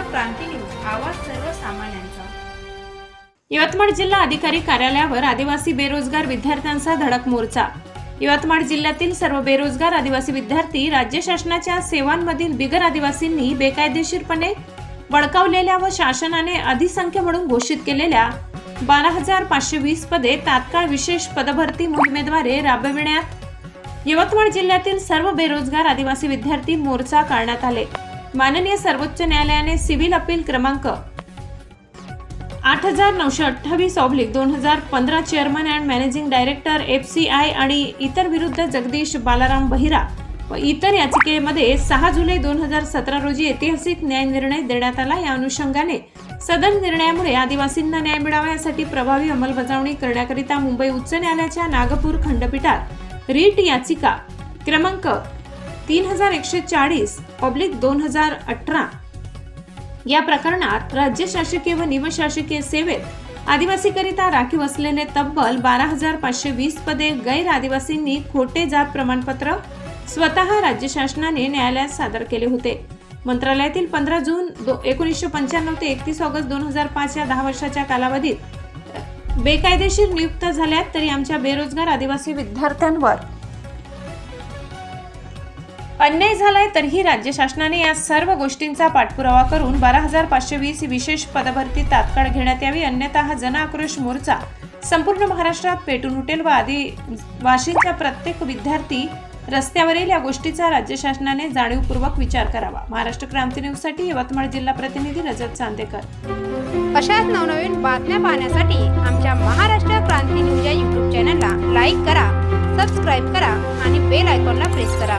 क्रांती news आवाज सर्वसामान्यांचा. यवतमाळ जिल्हा अधिकारी कार्यालयावर आदिवासी बेरोजगार विद्यार्थ्यांचा धडक मोर्चा. यवतमाळ जिल्ह्यातील सर्व बेरोजगार आदिवासी विद्यार्थी राज्य शासनाच्या सेवांमधील बिगर आदिवासींनी बेकायदेशीरपणे बळकावलेल्या व शासनाने अधिसंख्य म्हणून घोषित केलेल्या बारा हजार पाचशे वीस पदे तात्काळ विशेष पदभरती मोहिमेद्वारे राबविण्यात यवतमाळ जिल्ह्यातील सर्व बेरोजगार आदिवासी विद्यार्थी मोर्चा काढण्यात आले. माननीय सर्वोच्च न्यायालयाने सिव्हिल अपील क्रमांक आठ हजार नऊशे अठ्ठावीस ऑब्लिक दोन हजार पंधरा chairman and managing director F C I आणि इतर विरुद्ध जगदीश बालाराम बहिरा व इतर याचिकेमध्ये सहा जुलै दोन हजार सतरा रोजी ऐतिहासिक न्याय निर्णय देण्यात आला. या अनुषंगाने सदर निर्णयामुळे आदिवासींना न्याय मिळावा यासाठी प्रभावी अंमलबजावणी करण्याकरिता मुंबई उच्च न्यायालयाच्या नागपूर खंडपीठात रीट याचिका क्रमांक तीन हजार एकशे चाळीस ऑब्लिक दोन हजार अठरा. या प्रकरणात राज्य शासकीय व निमशासकीय सेवेत आदिवासीकरिता राखीव असलेले तब्बल बारा हजार पाचशे वीस पदे गैर आदिवासींनी खोटे जात प्रमाणपत्र स्वतः राज्य शासनाने न्यायालयात सादर केले होते. मंत्रालयातील पंधरा जून दो एकोणीसशे पंच्याण्णव ते एकतीस ऑगस्ट दोन हजार पाच या दहा वर्षाच्या कालावधीत बेकायदेशीर नियुक्त झाल्यात तरी आमच्या बेरोजगार आदिवासी विद्यार्थ्यांवर अन्याय झालाय तरीही राज्य शासनाने या सर्व गोष्टींचा पाठपुरावा करून बारा हजार पाचशे वीस विशेष पदभरती तात्काळ घेण्यात यावी. अन्यथा हा जनआक्रोश मोर्चा संपूर्ण महाराष्ट्रात पेटून उठेल व आदिवासींचा प्रत्येक विद्यार्थी रस्त्यावरील या गोष्टीचा राज्य शासनाने जाणीवपूर्वक विचार करावा. महाराष्ट्र क्रांती न्यूजसाठी यवतमाळ जिल्हा प्रतिनिधी रजत चांदेकर. अशाच नवनवीन बातम्या पाहण्यासाठी आमच्या महाराष्ट्र क्रांती न्यूज या यूट्यूब चॅनलला लाईक करा सबस्क्राईब करा आणि बेल आयकॉनला प्रेस करा.